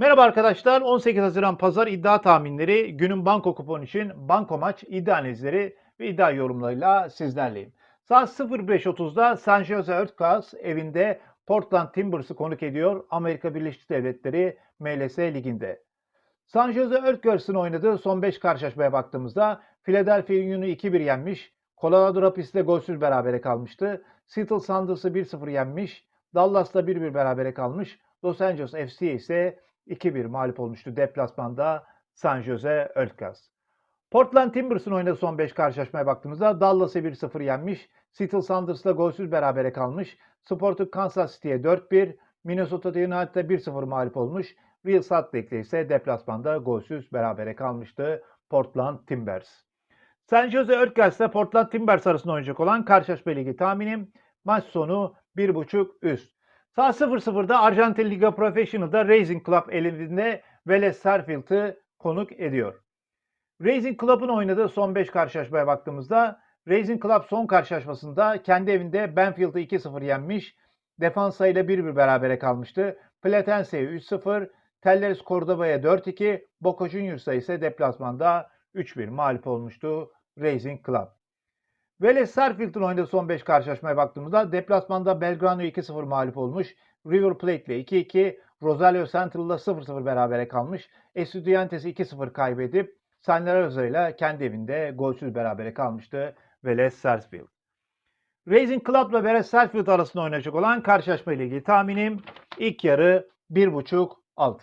Merhaba arkadaşlar. 18 Haziran Pazar iddia tahminleri, günün banko kuponu için banko maç iddia analizleri ve iddia yorumlarıyla sizlerleyim. Saat 05.30'da San Jose Earthquakes evinde Portland Timbers'ı konuk ediyor Amerika Birleşik Devletleri MLS Ligi'nde. San Jose Earthquakes'ın oynadığı son 5 karşılaşmaya baktığımızda Philadelphia Union'u 2-1 yenmiş, Colorado Rapids'le golsüz berabere kalmıştı. Seattle Sounders'ı 1-0 yenmiş, Dallas'la 1-1 berabere kalmış, Los Angeles FC ise 2-1 mağlup olmuştu deplasmanda San Jose Earthquakes. Portland Timbers'ın oynadığı son 5 karşılaşmaya baktığımızda Dallas'ı 1-0 yenmiş, Seattle Sounders'la golsüz berabere kalmış, Sporting Kansas City'ye 4-1, Minnesota United'a 1-0 mağlup olmuş, Real Salt Lake'le ise deplasmanda golsüz berabere kalmıştı Portland Timbers. San Jose Earthquakes ile Portland Timbers arasında oynayacak olan karşılaşma ligi tahminim maç sonu 1.5 üst. Saat 00'da Arjantin Liga Professional'da Racing Club elinde Vélez Sarsfield'ı konuk ediyor. Racing Club'ın oynadığı son 5 karşılaşmaya baktığımızda Racing Club son karşılaşmasında kendi evinde Benfield'ı 2-0 yenmiş, Defansa ile 1-1 berabere kalmıştı. Platense'ye 3-0, Telleris Cordoba'ya 4-2, Boca Juniors'a ise deplasmanda 3-1 mağlup olmuştu Racing Club. Vélez Sarsfield'ın oynadığı son 5 karşılaşmaya baktığımızda deplasmanda Belgrano 2-0 mağlup olmuş. River Plate ile 2-2, Rosario Central'la 0-0 berabere kalmış. Estudiantes'i 2-0 kaybedip San Lorenzo ile kendi evinde golsüz berabere kalmıştı Vélez Sarsfield. Racing Club ile Vélez Sarsfield arasında oynayacak olan karşılaşma ile ilgili tahminim ilk yarı 1.5 alt.